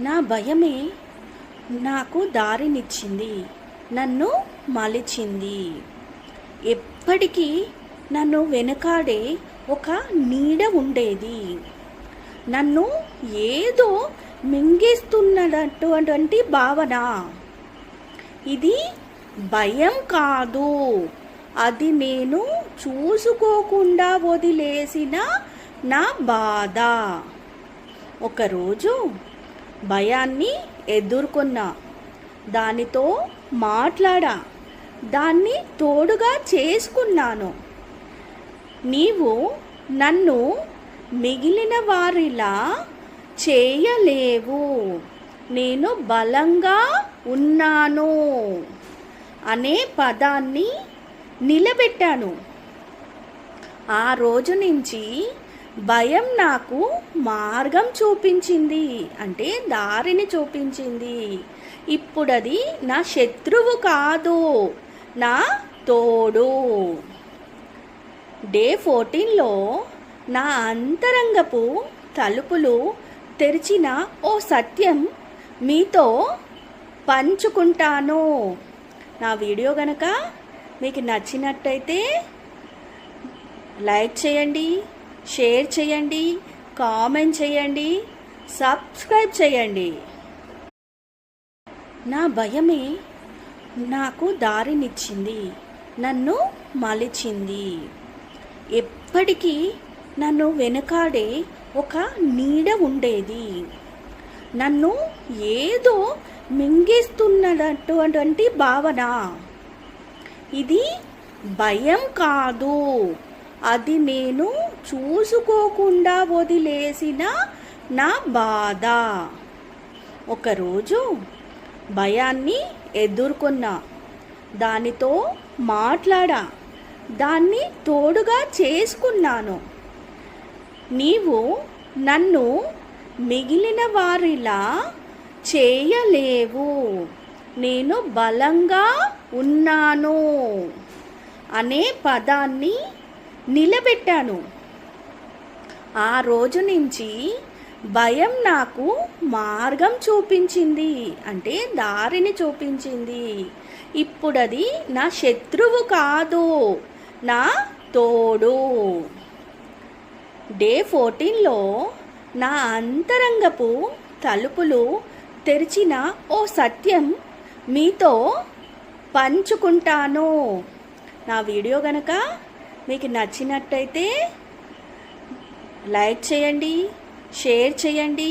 నా భయమే నాకు దారినిచ్చింది నన్ను మలిచింది. ఎప్పటికీ నన్ను వెనుకాడే ఒక నీడ ఉండేది. నన్ను ఏదో మింగేస్తున్నటువంటి భావన. ఇది భయం కాదు. అది నేను చూసుకోకుండా వదిలేసిన నా బాధ. ఒకరోజు భయాన్ని ఎదుర్కొన్నా. దానితో మాట్లాడా. దాన్ని తోడుగా చేసుకున్నాను. నీవు నన్ను మిగిలిన వారిలా చేయలేవు. నేను బలంగా ఉన్నాను అనే పదాన్ని నిలబెట్టాను. ఆ రోజు నుంచి భయం నాకు మార్గం చూపించింది. అంటే దారిని చూపించింది. ఇప్పుడది నా శత్రువు కాదు. నా తోడు. డే ఫోర్టీన్లో నా అంతరంగపు తలుపులు తెరిచిన ఓ సత్యం మీతో పంచుకుంటాను. నా వీడియో గనక మీకు నచ్చినట్టయితే లైక్ చేయండి. షేర్ చేయండి కామెంట్ చేయండి సబ్స్క్రైబ్ చేయండి. నా భయమే నాకు దారినిచ్చింది నన్ను మలిచింది. ఎప్పటికీ నన్ను వెనుకాడే ఒక నీడ ఉండేది. నన్ను ఏదో మింగేస్తున్నటువంటి భావన. ఇది భయం కాదు. అది నేను చూసుకోకుండా వదిలేసిన నా బాధ. ఒకరోజు భయాన్ని ఎదుర్కొన్నా. దానితో మాట్లాడా. దాన్ని తోడుగా చేసుకున్నాను. నీవు నన్ను మిగిలిన వారిలా చేయలేవు. నేను బలంగా ఉన్నాను. అనే పదాన్ని నిలబెట్టాను. ఆ రోజు నుంచి భయం నాకు మార్గం చూపించింది. అంటే దారిని చూపించింది. ఇప్పుడది నా శత్రువు కాదు. నా తోడు. డే ఫోర్టీన్లో నా అంతరంగపు తలుపులు తెరిచిన ఓ సత్యం మీతో పంచుకుంటాను. నా వీడియో గనక మీకు నచ్చినట్టయితే లైక్ చేయండి షేర్ చేయండి.